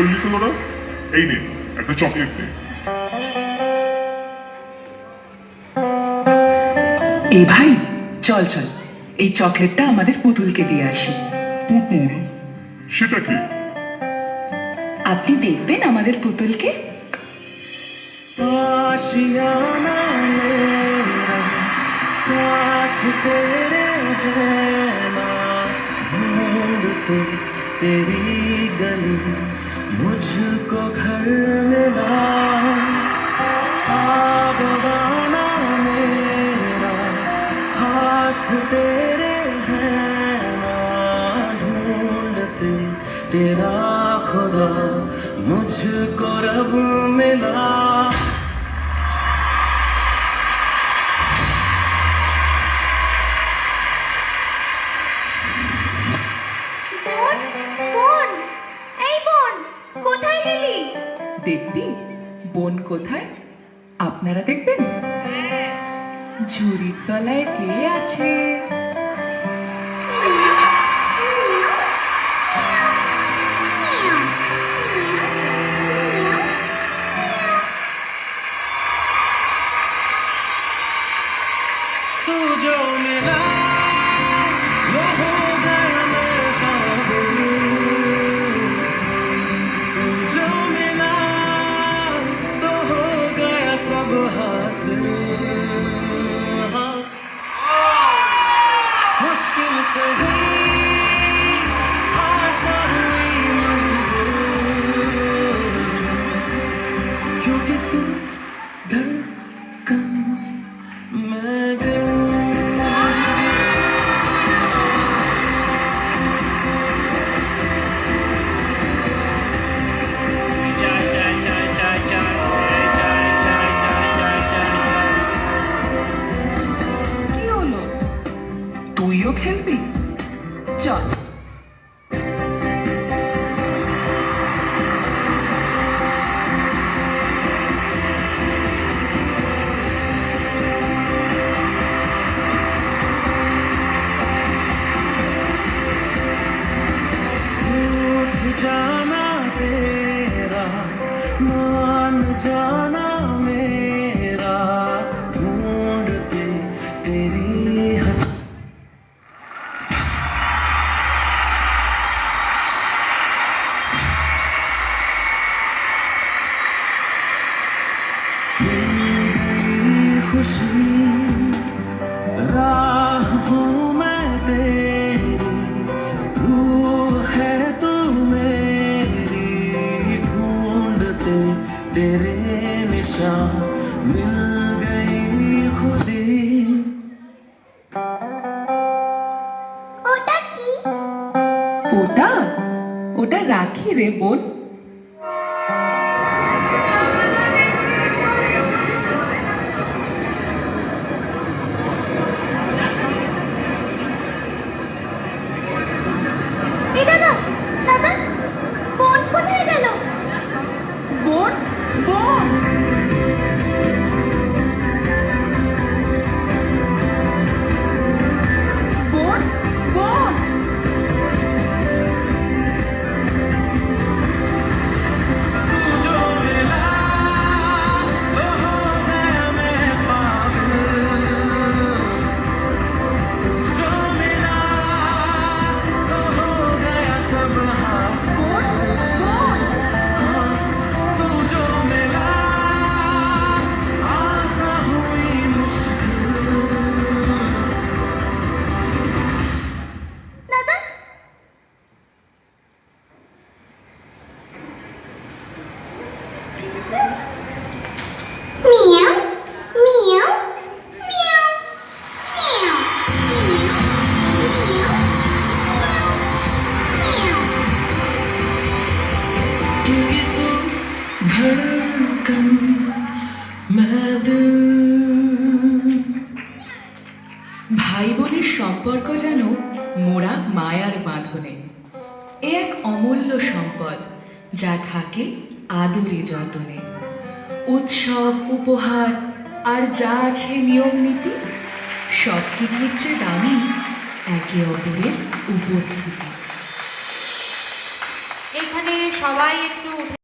করলি তো তোরা এই নে একটা চকলেট নে এই ভাই চল চল এই চকলেটটা আমাদের পুতুলকে দিয়ে আসি পুতুল সেটা কি আপনি দেখবেন আমাদের পুতুলকে आशियाना मेरा साथ तेरे है ना ढूंढते तेरी गली मुझको घर मिला आगवाना मेरा हाथ तेरे है ना ढूंढते तेरा खुदा मुझको रब मिला দেখবি বোন কোথায়? আপনারা দেখবেন? ঝুড়ির তলায় কে আছে? খেলবি চল रूठ जाना तेरा मान जाना રાખી રે બોલ. ভাই বোনের সম্পর্ক যেন মোরা মায়ার বাঁধনে। এ এক অমূল্য সম্পদ যা থাকে আদরে যতনে। উৎসব, উপহার আর যা আছে নিয়ম নীতি সব কিছুর চেয়ে দামি একে অপরের উপস্থিতি। এইখানে সবাই একটু